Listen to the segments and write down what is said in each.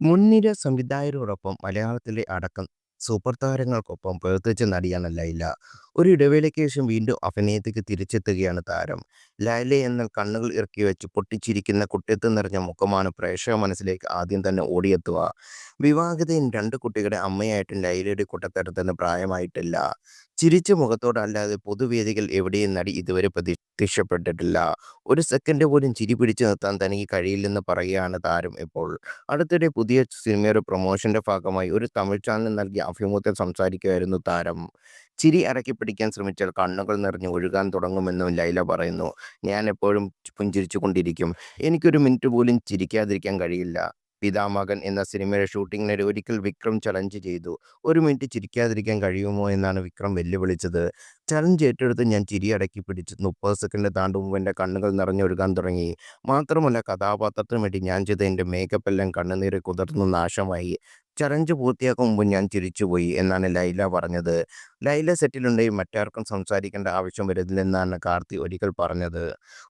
മുൻനിര സംവിധായകരോടൊപ്പം മലയാളത്തിലെ അടക്കം സൂപ്പർ താരങ്ങൾക്കൊപ്പം പ്രവർത്തിച്ച നടിയാണ് ലൈല. ഒരു ഇടവേളയ്ക്ക് ശേഷം വീണ്ടും അഭിനയത്തേക്ക് തിരിച്ചെത്തുകയാണ് താരം. ലൈല എന്ന കണ്ണുകൾ ഇറക്കി വെച്ച് പൊട്ടിച്ചിരിക്കുന്ന കുട്ടിയത്ത് നിറഞ്ഞ മുഖമാണ് പ്രേക്ഷക മനസ്സിലേക്ക് ആദ്യം തന്നെ ഓടിയെത്തുക. വിവാഹിതയും രണ്ട് കുട്ടികളുടെ അമ്മയായിട്ടും ലൈലയുടെ കുട്ടത്തേടത്തിന് പ്രായമായിട്ടില്ല. ചിരിച്ച മുഖത്തോടെ പൊതുവേദികൾ എവിടെയും നടി ഇതുവരെ പ്രതീക്ഷപ്പെട്ടിട്ടില്ല ഒരു സെക്കൻഡ് പോലും ചിരി പിടിച്ചു നിർത്താൻ തനിക്ക് കഴിയില്ലെന്ന് പറയുകയാണ് താരം ഇപ്പോൾ. അടുത്തിടെ പുതിയ സിനിമയുടെ പ്രൊമോഷന്റെ ഭാഗമായി ഒരു തമിഴ് ചാനൽ നൽകിയ അഭിമുഖത്തിൽ സംസാരിക്കുകയായിരുന്നു താരം. ചിരി അടക്കിപ്പിടിക്കാൻ ശ്രമിച്ചാൽ കണ്ണുകൾ നിറഞ്ഞ് ഒഴുകാൻ തുടങ്ങുമെന്നും ലൈല പറയുന്നു. "ഞാൻ എപ്പോഴും പുഞ്ചിരിച്ചുകൊണ്ടിരിക്കും. എനിക്കൊരു മിനിറ്റ് പോലും ചിരിക്കാതിരിക്കാൻ കഴിയില്ല. പിതാമഹൻ എന്ന സിനിമയുടെ ഷൂട്ടിങ്ങിനിടെ ഒരിക്കൽ വിക്രം ചലഞ്ച് ചെയ്തു. ഒരു മിനിറ്റ് ചിരിക്കാതിരിക്കാൻ കഴിയുമോ എന്നാണ് വിക്രം വെല്ലുവിളിച്ചത്. ചലഞ്ച് ഏറ്റെടുത്ത് ഞാൻ ചിരി അടക്കിപ്പിടിച്ചു. മുപ്പത് സെക്കൻഡ് താണ്ടുമ്പോൾ എന്റെ കണ്ണുകൾ നിറഞ്ഞൊഴുകാൻ തുടങ്ങി. മാത്രമല്ല കഥാപാത്രത്തിന് വേണ്ടി ഞാൻ ചെയ്ത എന്റെ മേക്കപ്പ് എല്ലാം കണ്ണുനീരെ കുതിർന്ന് നാശമായി. ചലഞ്ച് പൂർത്തിയാക്കും മുമ്പ് ഞാൻ തിരിച്ചുപോയി എന്നാണ് ലൈല പറഞ്ഞത്. ലൈല സെറ്റിലുണ്ടെങ്കിൽ മറ്റാർക്കും സംസാരിക്കേണ്ട ആവശ്യം വരുന്നില്ലെന്നാണ് കാർത്തി ഒരിക്കൽ പറഞ്ഞത്.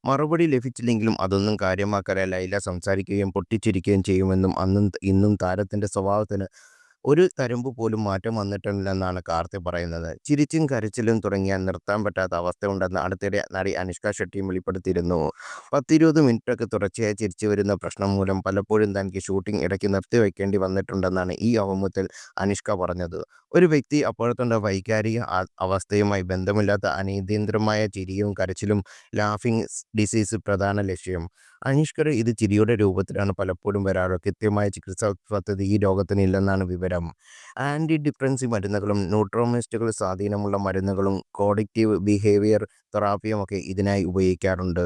മറുപടി ലഭിച്ചില്ലെങ്കിലും അതൊന്നും കാര്യമാക്കാതെ ലൈല സംസാരിക്കുകയും പൊട്ടിച്ചിരിക്കുകയും ചെയ്യുമെന്നും അന്നും ഇന്നും താരത്തിന്റെ സ്വഭാവത്തിന് ഒരു തരുമ്പ് പോലും മാറ്റം വന്നിട്ടില്ലെന്നാണ് കാർത്തി പറയുന്നത്. ചിരിച്ചും കരച്ചിലും തുടങ്ങിയാൽ നിർത്താൻ പറ്റാത്ത അവസ്ഥ അവസ്ഥയുണ്ടെന്ന് അടുത്തിടെ നടി അനുഷ്ക ഷെട്ടിയും വെളിപ്പെടുത്തിയിരുന്നു. പത്തിരുപത് മിനിറ്റൊക്കെ തുടർച്ചയായി ചിരിച്ചു വരുന്ന പ്രശ്നം മൂലം പലപ്പോഴും തനിക്ക് ഷൂട്ടിംഗ് ഇടയ്ക്ക് നിർത്തിവെക്കേണ്ടി വന്നിട്ടുണ്ടെന്നാണ് ഈ അഭിമുഖത്തിൽ അനുഷ്ക പറഞ്ഞത്. ഒരു വ്യക്തി അപ്പോഴത്തെ വൈകാരിക അവസ്ഥയുമായി ബന്ധമില്ലാത്ത അനിയന്ത്രിതമായ ചിരിയും കരച്ചിലും ലാഫിംഗ് ഡിസീസ് പ്രധാന ലക്ഷ്യം. അനുഷ്കർ ഇത് ചിരിയുടെ രൂപത്തിലാണ് പലപ്പോഴും വരാറ്. കൃത്യമായ ചികിത്സാ പദ്ധതി ഈ രോഗത്തിന് ഇല്ലെന്നാണ് വിവരം. ആന്റി ഡിപ്രൻസി മരുന്നുകളും ന്യൂട്രോമിസ്റ്റുകൾ സ്വാധീനമുള്ള മരുന്നുകളും കോഡിക്റ്റീവ് ബിഹേവിയർ തെറാപ്പിയുമൊക്കെ ഇതിനായി ഉപയോഗിക്കാറുണ്ട്.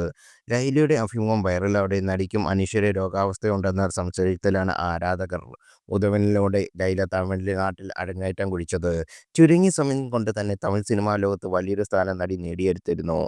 ലൈലയുടെ അഭിമുഖം വൈറലോടെ നടിക്കും അനീഷയുടെ രോഗാവസ്ഥയുണ്ടെന്ന സംശയത്തിലാണ് ആരാധകർ. ഉദവനിലൂടെ ലൈല തമിഴ്നാട്ടിൽ അരങ്ങേറ്റം കുറിച്ചത്. ചുരുങ്ങിയ സമയം കൊണ്ട് തന്നെ തമിഴ് സിനിമാ ലോകത്ത് വലിയൊരു സ്ഥാനം നടി നേടിയെടുത്തിരുന്നു.